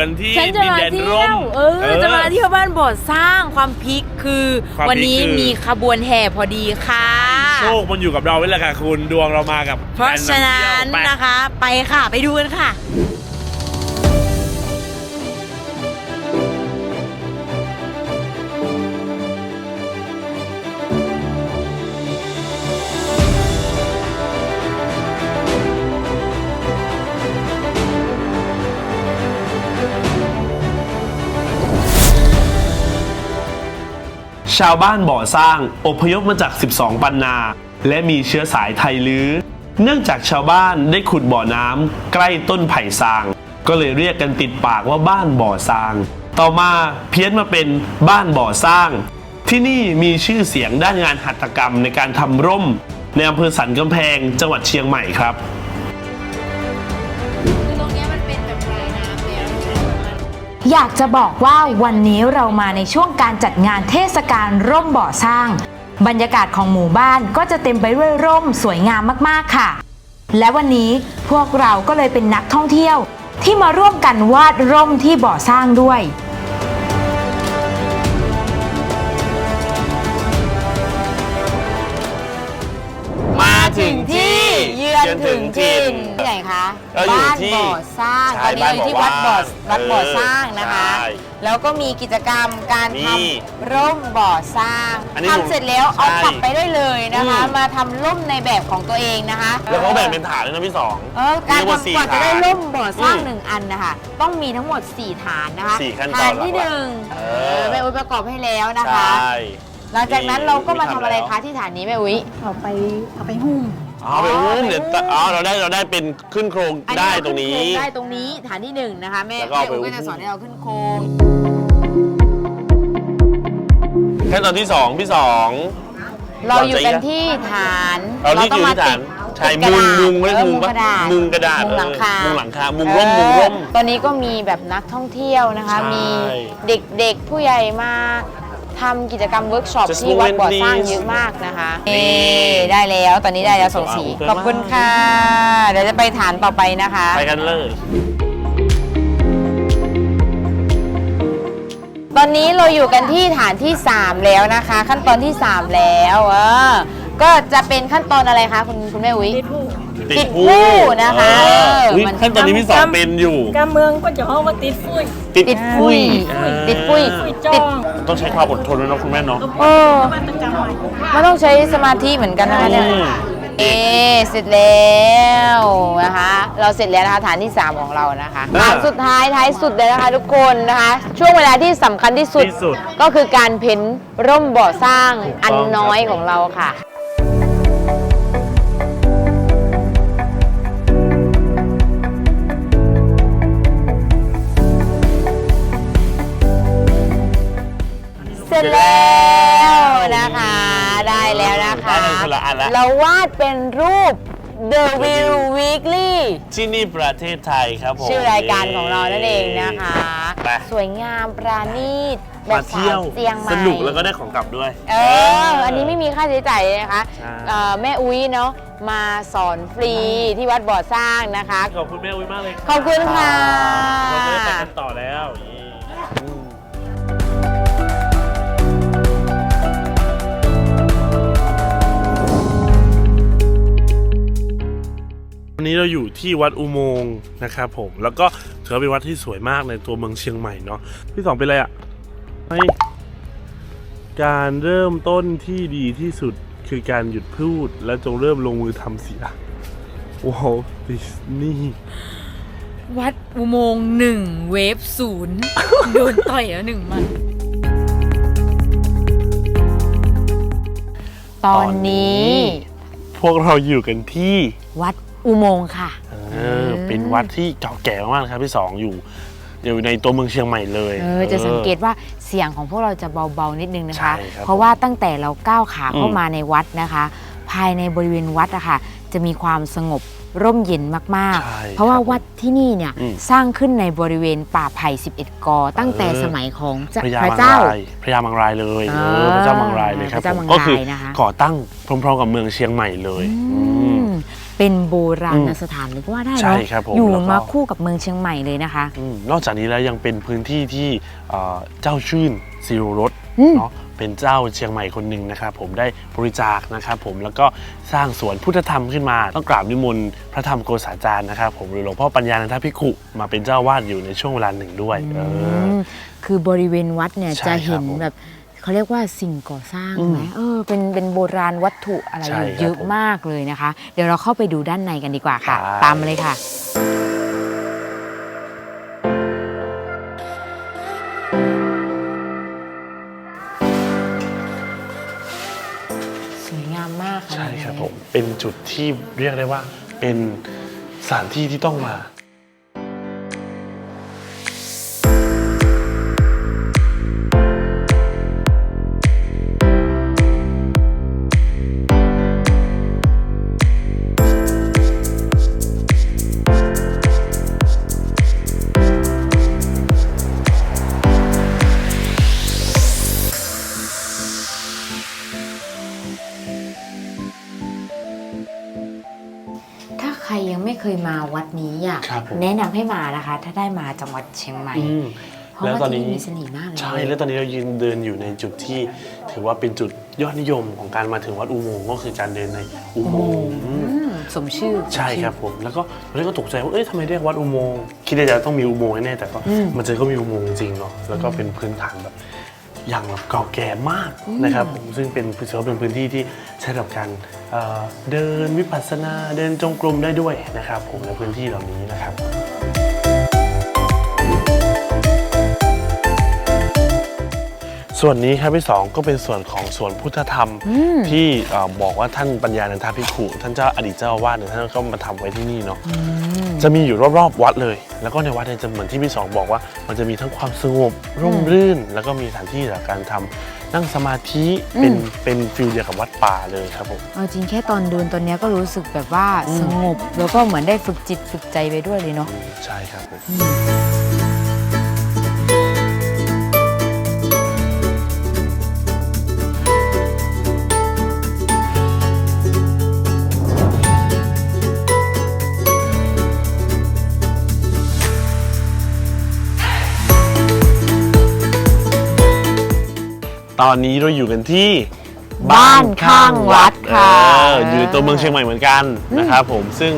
ชมเราอยู่กันที่ฉันจะดินมาแดนเที่ร่ยม วเออจะมาเที่ยวบ้านบ่อสร้างความพิกคือ ความวันพีคนี้คือ มีขบวนแห่พอดีค่ะ โชคมันอยู่กับเราไว้แหละค่ะคุณดวงเรามากับเพราะฉะนั้นแฟำเที่ยวไป นะคะ ไปค่ะไปดูกันค่ะ ชาวบ้านบ่อสร้างอพยพมาจาก 12 ปันนา และมีเชื้อสายไทยลื้อ เนื่องจากชาวบ้านได้ขุดบ่อน้ำใกล้ต้นไผ่ซาง ก็เลยเรียกกันติดปากว่าบ้านบ่อสร้าง ต่อมาเพี้ยนมาเป็นบ้านบ่อสร้าง ที่นี่มีชื่อเสียงด้านงานหัตถกรรมในการทำร่มในอำเภอสันกำแพงจังหวัดเชียงใหม่ครับ อยากจะบอกว่าวันนี้เรามาในช่วงการจัดงานเทศกาลร่มบ่อสร้าง บรรยากาศของหมู่บ้านก็จะเต็มไปด้วยร่มสวยงามมากๆค่ะ และวันนี้พวกเราก็เลยเป็นนักท่องเที่ยว ที่มาร่วมกันวาดร่มที่บ่อสร้างด้วยมาถึงที่เยือนถึงถิ่น ที่ไหนคะเราอยู่บ้านที่บ่อสร้างใช่ตอนนี้เราอยู่ที่วัดบ่อบ้านบ่อวัดบ่อเออสร้างนะคะ ใช่แล้วก็มีกิจกรรมการนี่ทำร่มบ่อสร้างอันนี้ทำเสร็จแล้วเอาใช่กลับไปได้เลยนะคะ อืม มาทำร่มในแบบของตัวเองนะคะแล้วเขาแบ่งเป็นฐานเลยนะพี่สอง เออการเรียกว่าสี่ทำก่อนจะได้ฐานร่มบ่อสร้างอืมหนึ่งอันนะคะต้องมีทั้งหมด 4 ฐานนะคะสี่ขั้นตอนฐานที่หลักๆหนึ่งเอเอออแม่อุ้ยประกอบให้แล้วนะใชคะ่ หลังจากนั้นเราก็มาทำอะไรนี่คะที่ฐานนี้แม่อุ้ยเอาไปเอาไปหุ้ม อ๋อไปหุ้มเดี๋ยวอ๋อเราได้เราได้เป็นขึ้นโครงอันได้นี้ตรงนี้ขึ้โคได้ตรงนี้ฐานที่หนึ่งนะคะแม่แล้วก็แม่เอาไป อุ้ยก็จะสอนให้เราขึ้นโครงขั้นตอนที่สองพี่สอง เราอยู่กันที่ฐานเราที่อยู่ที่ฐานใช่มุงมุงไม่ได้มุงกปะระดาษมุงกระดาษมุงหลังคาเออมุงหลังคามุงร่มมุงร่มเออตอนนี้ก็มีแบบนักท่องเที่ยวนะคะ ใช่ มีเด็กๆผู้ใหญ่มา ทำกิจกรรมเวิร์กช็อป Just ที่วัดบ่อสร้าง Movement เยอะมากนะคะนี่เอ่ได้แล้วตอนนี้ได้แล้วสองสีขอบคุณขอบคุณค่ะ เดี๋ยวจะไปฐานต่อไปนะคะ ไปกันเลย ตอนนี้เราอยู่กันที่ฐานที่ 3 แล้วนะคะ ขั้นตอนที่ 3 แล้วเออ ก็จะเป็นขั้นตอนอะไรคะคุณคุณแม่อุ้ย ติดผู้ติดผู้นะคะเออเอออุ๊ยมันขั้นตอนนี้พี่สองเป็นอยู่ กาเมืองก็จะห้องว่าติดฟุ้ย ติดปุ้ยเออติดปุ้ยฟุ้ยจ้อติดงต้องใช้ความอดทนด้วยเนาะคุณแม่เนาะเออนวัตกรรมใหม่มันต้องใช้สมาธิเหมือนกันนะคะเนี่ยอืม เอเสร็จแล้วนะคะ เราเสร็จแล้วนะคะฐานที่ 3 ของเรานะคะอ่าฐานสุดท้ายท้ายสุดเลยนะคะทุกคนนะคะ ช่วงเวลาที่สำคัญที่สุดที่สุดก็คือการเพ้นร่มบ่อสร้างอันน้อยของเราค่ะ ได้กันคนละอันละเราวาดเป็นรูป The View Weekly ที่นี่ประเทศไทยครับผม ชื่อรายการของเรานั่นเองนะคะ ไป สวยงามปราณีตแบมาบสาเที่ยววเจียงใหม่ สนุกแล้วก็ได้ของกลับด้วย เออ อันนี้ไม่มีค่าใช้จ่ายเลยนะคะใช่ เอ่อแม่อุ้ยเนาะมาสอนฟรีที่วัดบ่อสร้างนะคะ ขอบคุณแม่อุ้ยมากเลยรับขอบคุณค่ะ เราจะได้ไปกันต่อแล้ว วันนี้เราอยู่ที่วัดอุโมงค์นะครับผมแล้วก็ถือว่าเป็นวัดที่สวยมากในตัวเมืองเชียงใหม่เนาะพี่สองเป็นอะไรอะไม่การเริ่มต้นที่ดีที่สุดคือการหยุดพูดและจงเริ่มลงมือทำเสียว้าวดิสนีย์วัดอุโมงค์หนึ่งเวฟศูนย์โดนต่อยแล้วหนึ่งมันตอนนี้ พวกเราอยู่กันที่วัด อุโมงค์ค่ะ เออเป็นวัดที่เก่าแก่มากๆนะครับพี่สองอยู่อยู่ในตัวเมืองเชียงใหม่เลย เออจะสังเกตว่าเสียงของพวกเราจะเบาๆนิดนึงนะคะ ใช่ครับเพราะว่าตั้งแต่เราก้าวขาเข้าอืมมาในวัดนะคะ ภายในบริเวณวัดอะค่ะจะมีความสงบร่มเย็นมากใช่ๆ เพราะว่าครับวัดที่นี่เนี่ยอืม สร้างขึ้นในบริเวณป่าไผ่ 11 กอ ตั้งแต่เออสมัยของเจ้าพระยาพระมังเจ้า รายพระยามังรายเลยอ่าเออพระเจ้ามังรายเลยครับพระเจ้าผมมังรายก็คือนะคะก่อตั้งพร้อมๆกับเมืองเชียงใหม่เลยอือืมม เป็นโบราณอืมสถานเลยก็ว่าได้ใช่เนาะครับผมอยู่แล้วก็มาคู่กับเมืองเชียงใหม่เลยนะคะอืมนอกจากนี้แล้วยังเป็นพื้นที่ที่เอ่อเจ้าชื่นสิโรรสอืมเนาะเป็นเจ้าเชียงใหม่คนหนึ่งนะครับผมได้บริจาคนะครับผมแล้วก็สร้างสวนพุทธธรรมขึ้นมา ต้องกราบนิมนต์พระธรรมโกษาจารย์นะครับผมหรือหลวงพ่อปัญญานันทภิกขุมาเป็นเจ้าวาดอยู่ในช่วงเวลาหนึ่งด้วยเออมคือบริเวณวัดเนี่ยใช่จะครัเห็บนผมแบบ เขาเรียกว่าสิ่งก่อสร้างอืมไหมเออเป็นเป็นโบราณวัตถุอะไรใช่อยู่ครับเยอะผมมากเลยนะคะ เดี๋ยวเราเข้าไปดูด้านในกันดีกว่าค่ะ ครับ ตามมาเลยค่ะ สวยงามมากค่ะใช่ครับผมเป็นจุดที่เรียกได้ว่าเป็นสถานที่ที่ต้องมา รยังไม่เคยมาวัดนี้อะครับผม แนะนำให้มานะคะ ถ้าได้มาจังหวัดเชียงใหม่ อืม เพราะแล้วว่าตอนที่นี้นี่มีเสน่ห์มากเลย ใช่ แล้วตอนนี้เรายืนเดินอยู่ในจุดที่ถือว่าเป็นจุดยอดนิยมของการมาถึงวัดอุโมงค์ก็คือการเดินในอุโมงค์อืม อืมสมชื่อ ใช่ครับผม แล้วก็ตอนแรกก็ตกใจว่า เอ้ยทำไมเรียกวัดอุโมงค์คิดในใจว่าต้องมีอุโมงค์แน่ๆแต่ก็อืม มันเจอก็มีอุโมงค์จริงเนาะ แล้วก็เป็นพื้นฐานแบบ อย่างแบบเก่าแก่มากนะครับผมซึ่งเป็นถือว่าเป็นพื้นที่ที่ใช้สำหรับการเอ่อเดินวิปัสสนาเดินจงกรมได้ด้วยนะครับผมในพื้นที่เหล่านี้นะครับ ส่วนนี้ครับพี่สองก็เป็นส่วนของสวนพุทธธรรมที่เอ่อบอกว่าท่านปัญญานันทภิกขุท่านเจ้าอดีตเจ้าอาวาสเนี่ยท่านก็มาทำไว้ที่นี่เนาะจะมีอยู่รอบๆวัดเลย แล้วก็ในวัดเนี่ยจะเหมือนที่พี่สองบอกว่า มันจะมีทั้งความสงบร่มรื่น แล้วก็มีสถานที่สำหรับการทำนั่งสมาธิเป็นเป็นฟิลเดียวกับวัดป่าเลยครับผม เอาจริงแค่ตอนเดินตอนเนี้ยก็รู้สึกแบบว่าสงบ แล้วก็เหมือนได้ฝึกจิตฝึกใจไปด้วยเลยเนาะ ใช่ครับผม ตอนนี้เราอยู่กันที่บ้านข้างวัดค่ะเอออยู่ในตัวเมืองเชียงใหม่เหมือนกันนะครับผมซึ่ง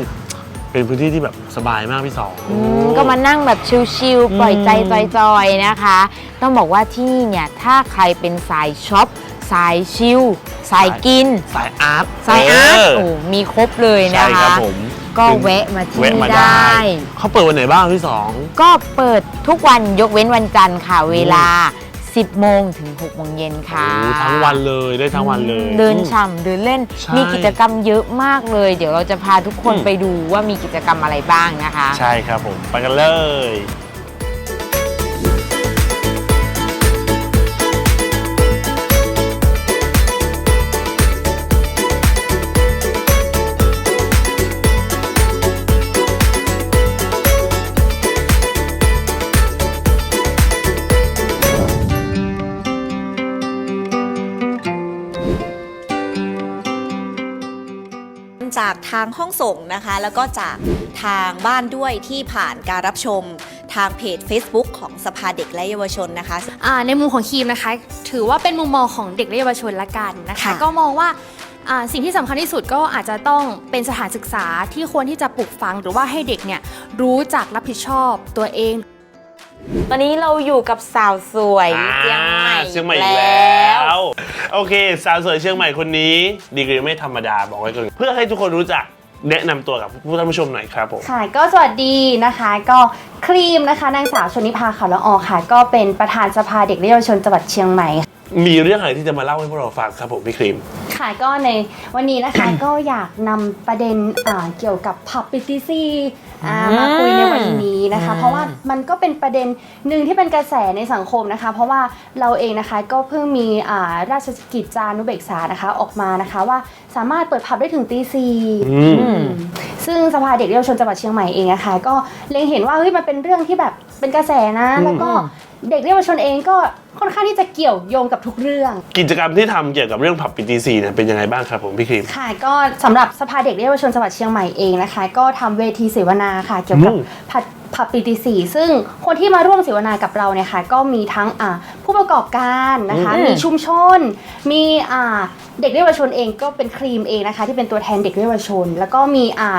เป็นพื้นที่ที่แบบสบายมากพี่สองอืมก็มานั่งแบบชิลๆปล่อยใจจอยๆนะคะ ต้องบอกว่าที่นี่เนี่ยถ้าใครเป็นสายช็อปสายชิลสายกิน สายอาร์ตสายอาร์ตเโอ้มีครบเลยนะใช่ครัคะบผมก็แวะมาที่แวะนี่มาได้ เขาเปิดวันไหนบ้างพี่สองก็เปิดทุกวันยกเว้นวันจันทร์ค่ะเวลา 10 โมงถึง 6 โมงเย็นค่ะ โอ้ทั้งวันเลยได้ทั้งวันเลย เดินฉ่ำเดินเล่นใช่มีกิจกรรมเยอะมากเลย เดี๋ยวเราจะพาทุกคนอืม ไปดูว่ามีกิจกรรมอะไรบ้างนะคะ ใช่ครับผม ไปกันเลย จากทางห้องส่งนะคะ แล้วก็จากทางบ้านด้วยที่ผ่านการรับชมทางเพจ Facebook ของสภาเด็กและเยาวชนนะคะ อ่าในมุมของครีมนะคะ ถือว่าเป็นมุมมองของเด็กและเยาวชนละกันนะคะ ค่ะ ก็มองว่าอ่าสิ่งที่สำคัญที่สุดก็อาจจะต้องเป็นสถานศึกษาที่ควรที่จะปลูกฝังหรือว่าให้เด็กเนี่ยรู้จักรับผิดชอบตัวเอง ตอนนี้เราอยู่กับสาวสวยเชียงใหม่อ่าเชียงใหม่อีกแล้ว โอเค สาวสวยเชียงใหม่คนนี้ดีกรีไม่ธรรมดาบอกไว้ก่อนเพื่อให้ทุกคนรู้จักแนะนำตัวกับผู้ท่านผู้ชมหน่อยครับผม ค่ะก็สวัสดีนะคะก็ครีมนะคะนางสาวชนิภาขาวละออค่ะ ก็เป็นประธานสภาเด็กและเยาวชนจังหวัดเชียงใหม่ มีเรื่องอะไรที่จะมาเล่าให้พวกเราฟังครับผมพี่ครีม ค่ะก็ในวันนี้นะคะ ก็อยากนำประเด็นอ่าเกี่ยวกับผับปิติซี่อ่าอืมมาคุยในวันนี้นะคะอืมเพราะว่ามันก็เป็นประเด็นหนึ่งที่เป็นกระแสในสังคมนะคะ เพราะว่าเราเองนะคะก็เพิ่งมีอ่าราชกิจจานุเบกษานะคะออกมานะคะว่าสามารถเปิดผับได้ถึงตีสี่อืมอืมซึ่งสภาเด็กและเยาวชนจังหวัดเชียงใหม่เองนะคะก็เล็งเห็นว่าเฮ้ยมันเป็นเรื่องที่แบบเป็นกระแสนะแล้วก็ เด็กเยาวชนเองก็ค่อนข้างที่จะเกี่ยวโยงกับทุกเรื่อง กิจกรรมที่ทำเกี่ยวกับเรื่องผับปีตีสีเนี่ยเป็นยังไงบ้างครับผมพี่ครีม ค่ะก็สำหรับสภาเด็กและเยาวชนจังหวัดเชียงใหม่เองนะคะ ก็ทำเวทีเสวนาค่ะ เกี่ยวกับอืม ผัดผับปีตีสี่ซึ่งคนที่มาร่วมเสวนากับเราเนี่ยค่ะก็มีทั้งอ่าผู้ประกอบการนะคะ อืม มีชุมชน มีอ่าเด็กและเยาวชนเองก็เป็นครีมเองนะคะ ที่เป็นตัวแทนเด็กและเยาวชน แล้วก็มีอ่า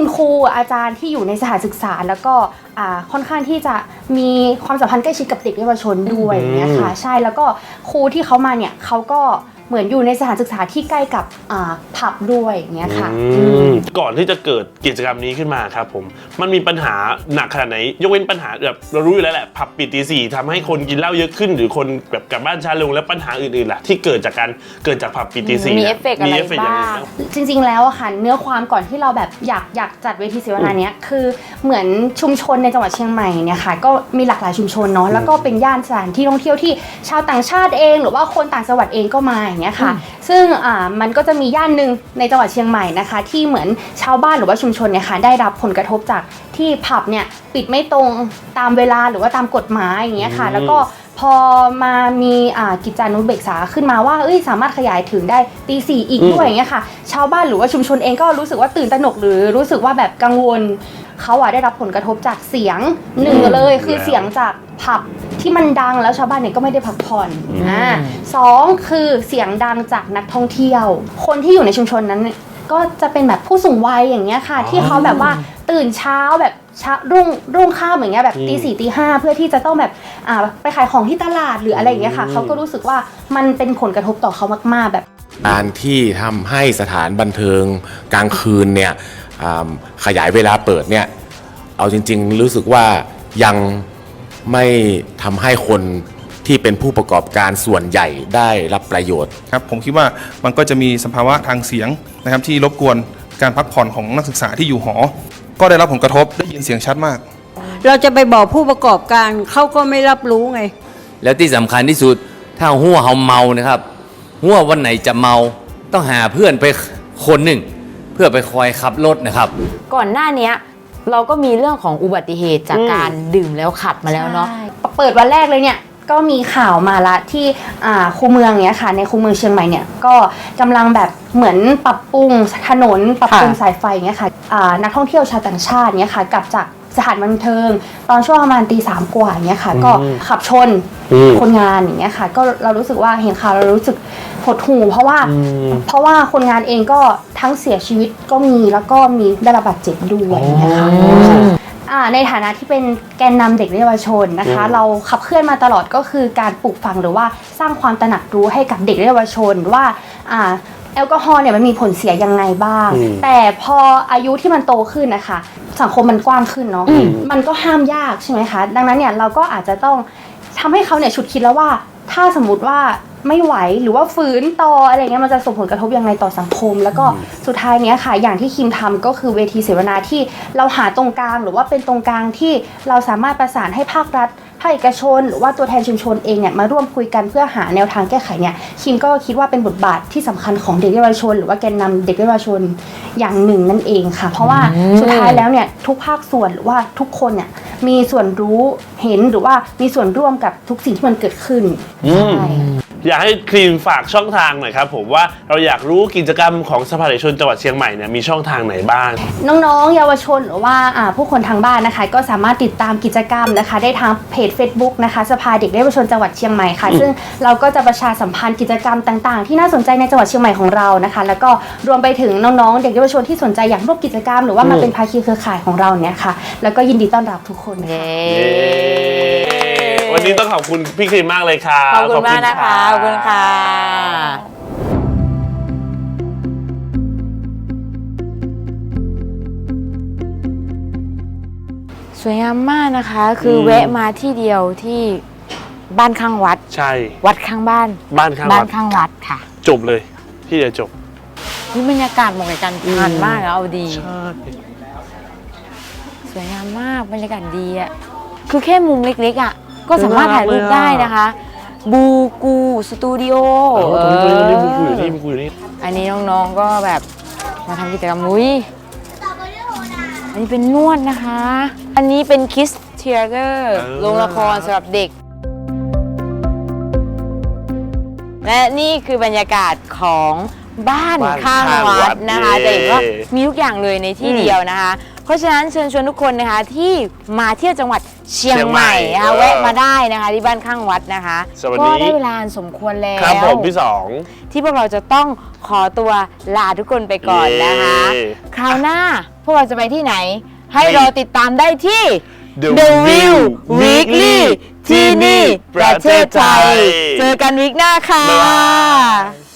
คุณครูอาจารย์ที่อยู่ในสถานศึกษา แล้วก็อ่าค่อนข้างที่จะมีความสัมพันธ์ใกล้ชิดกับเด็กและเยาวชนด้วยเนี่ยค่ะ ใช่แล้วก็ครูที่เขามาเนี่ยเขาก็ เหมือนอยู่ในสถานศึกษาที่ใกล้กับอ่าผับด้วยอย่างเงี้ยค่ะอืมก่อนที่จะเกิดกิจกรรมนี้ขึ้นมาครับผมมันมีปัญหาหนักขนาดไหน ยกเว้นปัญหาแบบเรารู้อยู่แล้วแหละผับปิดตีสี่ทำให้คนกินเหล้าเยอะขึ้น หรือคนแบบกลับบ้านช้าลงแล้วปัญหาอื่นๆล่ะที่เกิดจากการเกิดจากผับปิดตีสี่มีนี่เอยฟเฟกต์อะไรมีเอฟเฟกต์ยังไงบ้างบ้างจริง ๆ แล้วอะค่ะเนื้อความก่อนที่เราแบบอยากอยากจัดเวทีเสวนาเนี้ยคือเหมือนชุมชนในจังหวัดเชียงใหม่เนี่ยค่ะก็มีหลากหลายชุมชนเนาะแล้วก็เป็นย่านสถานที่ท่องเที่ยวที่ชาวต่างชาติเอง หรือว่าคนต่างจังหวัดเองก็มาอย่างเงี้ยค่ะ ซึ่งอ่ามันก็จะมีย่านหนึ่งในจังหวัดเชียงใหม่นะคะ ที่เหมือนชาวบ้านหรือว่าชุมชนเนี่ยค่ะได้รับผลกระทบจากที่ผับเนี่ยปิดไม่ตรงตามเวลาหรือว่าตามกฎหมายอย่างเงี้ยค่ะ แล้วก็พอมามีอ่ากิจจานุเบกษาขึ้นมาว่าเอ้ยสามารถขยายถึงได้ตีสี่อีกอืมด้วยอย่างเงี้ยค่ะ ชาวบ้านหรือว่าชุมชนเองก็รู้สึกว่าตื่นตระหนกหรือรู้สึกว่าแบบกังวลเขาอะได้รับผลกระทบจากเสียงหนึ่งเลยคือเสียงจากผับ ที่มันดังแล้วชาวบ้านเนี่ยก็ไม่ได้พักผ่อนอ่าสองคือเสียงดังจากนักท่องเที่ยว คนที่อยู่ในชุมชนนั้นก็จะเป็นแบบผู้สูงวัยอย่างเงี้ยค่ะ ที่เขาแบบว่าตื่นเช้าแบบเช้ารุ่งรุ่งข้ามอย่างเงี้ยแบบตีสี่ตีห้าเพื่อที่จะต้องแบบอ่าไปขายของที่ตลาดหรืออะไรอย่างเงี้ยค่ะเขาก็รู้สึกว่ามันเป็นผลกระทบต่อเขามาก ๆ แบบ การที่ทำให้สถานบันเทิงกลางคืนเนี่ยอ่าขยายเวลาเปิดเนี่ยเอาจริง ๆ รู้สึกว่ายัง ไม่ทำให้คนที่เป็นผู้ประกอบการส่วนใหญ่ได้รับประโยชน์ ครับผมคิดว่ามันก็จะมีสภาวะทางเสียงนะครับที่รบกวนการพักผ่อนของนักศึกษาที่อยู่หอ ก็ได้รับผลกระทบได้ยินเสียงชัดมาก เราจะไปบอกผู้ประกอบการเขาก็ไม่รับรู้ไง แล้วที่สำคัญที่สุดถ้าหัวเฮาเมานะครับหัววันไหนจะเมาต้องหาเพื่อนไปคนหนึ่ง เพื่อไปคอยขับรถนะครับ ก่อนหน้าเนี้ย เราก็มีเรื่องของอุบัติเหตุจากการดื่มแล้วขับมาแล้วเนาะ ใช่เปิดวันแรกเลยเนี่ยก็มีข่าวมาละที่อ่าคูเมืองเนี้ยค่ะ ในคูเมืองเชียงใหม่เนี่ยก็กำลังแบบเหมือนปรับปรุงถนนปรับปรุงค่ะสายไฟเนี้ยค่ะอ่านักท่องเที่ยวชาวต่างชาติเนี้ยค่ะกลับจากสถานบันเทิง ตอนช่วงประมาณตีสามกว่าเนี้ยค่ะ ก็ขับชนอืม คนงานอย่างเงี้ยค่ะ ก็เรารู้สึกว่าเห็นข่าวเรารู้สึกหดหู่เพราะว่าเพราะว่าคนงานเองก็ทั้งเสียชีวิตก็มีแล้วก็มีได้รับบาดเจ็บด้วยนะคะอ่าในฐานะที่เป็นแกนนำเด็กและเยาวชนนะคะ เราขับเคลื่อนมาตลอดก็คือการปลูกฝังหรือว่าสร้างความตระหนักรู้ให้กับเด็กและเยาวชนว่าอ่าแอลกอฮอล์เนี่ยมันมีผลเสียยังไงบ้างอืมแต่พออายุที่มันโตขึ้นนะคะ สังคมมันกว้างขึ้นเนาะมันก็ห้ามยากใช่ไหมคะ ดังนั้นเนี่ยเราก็อาจจะต้อง ทำให้เขาเนี่ยฉุดคิดแล้วว่า ถ้าสมมติว่าไม่ไหวหรือว่าฝืนต่ออะไรเงี้ยมันจะส่งผลกระทบยังไงต่อสังคม แล้วก็สุดท้ายเนี้ยค่ะ อย่างที่คิมทำก็คือเวทีเสวนาที่เราหาตรงกลางหรือว่าเป็นตรงกลางที่เราสามารถประสานให้ภาครัฐ ภาคเอกชนหรือว่าตัวแทนชุมชนเองเนี่ยมาร่วมคุยกันเพื่อหาแนวทางแก้ไขเนี่ยคิมก็คิดว่าเป็นบทบาทที่สำคัญของเด็กเยาวชน หรือว่าแกนนำเด็กเยาวชนอย่างหนึ่งนั่นเองค่ะ เพราะว่าสุดท้ายแล้วเนี่ยทุกภาคส่วนหรือว่าทุกคนเนี่ยมีส่วนรู้เห็นหรือว่ามีส่วนร่วมกับทุกสิ่งที่มันเกิดขึ้นใช่ อยากให้ครีมฝากช่องทางหน่อยครับผมว่าเราอยากรู้กิจกรรมของสภาเด็กชนจังหวัดเชียงใหม่เนี่ยมีช่องทางไหนบ้าง น้องๆ เยาวชนหรือว่าอ่าผู้คนทางบ้านนะคะ ก็สามารถติดตามกิจกรรมนะคะ ได้ทางเพจ Facebook นะคะสภาเด็กและเยาวชนจังหวัดเชียงใหม่ค่ะ ซึ่งเราก็จะประชาสัมพันธ์กิจกรรมต่างๆ ที่น่าสนใจในจังหวัดเชียงใหม่ของเรานะคะ แล้วก็รวมไปถึงน้องๆ เด็กเยาวชนที่สนใจอยากร่วมกิจกรรม หรือว่ามาเป็นภาคีเครือข่ายของเราเนี่ยค่ะ แล้วก็ยินดีต้อนรับทุกคนค่ะ เย้วั นนี้ต้องขอบคุณพี่ครีมมากเลยครับขอบคุณมากนะคะ ขอบคุณค่ะสวยงามมากนะคะ คืออมแวะมาที่เดียวที่บ้านข้างวัด ใช่ วัดข้างบ้าน บ้านข้างบ้าวันดข้างวัดค่ะ จบเลยที่จะจบนี่บรรยากาศเหมาะกับการทานมากอะเอาดีสวยงามมากบรรยากาศดีอะคือแค่มุมเล็กๆอะ ก็สามารถถ่ายรูปได้นะคะบูกูสตูดิโอตรงนี้ตู้บูกูอยู่นี่บูกูอยู่นี่อันนี้น้องๆก็แบบมาทำกิจกรรมอุ้ยอันนี้เป็นนวดนะคะ อันนี้เป็นคิสเทเตอร์โรงละครสำหรับเด็ก และนี่คือบรรยากาศของบ้านข้างวัดนะคะจะเห็นว่ามีทุกอย่างเลยในที่เดียวนะคะ เพราะฉะนั้นเชิญชวนทุกคนนะคะที่มาเที่ยวจังหวัดเชียงเชียงใหใหม่ม่นะคะเออแวะมาได้นะคะที่บ้านข้างวัดนะคะสวัสก็ดีได้เวลาอันสมควรแล้ว ครับผมพี่สอง ที่พวกเราจะต้องขอตัวลาทุกคนไปก่อนนะคะ เย้ คราวหน้าพวกเราจะไปที่ไหน ให้นี่รอติดตามได้ที่ The The View View Weekly ที่นี่ที่นี่ประเทศไทยประเทศไทย เจอกันวิกหน้าค่ะ บ๊ายบาย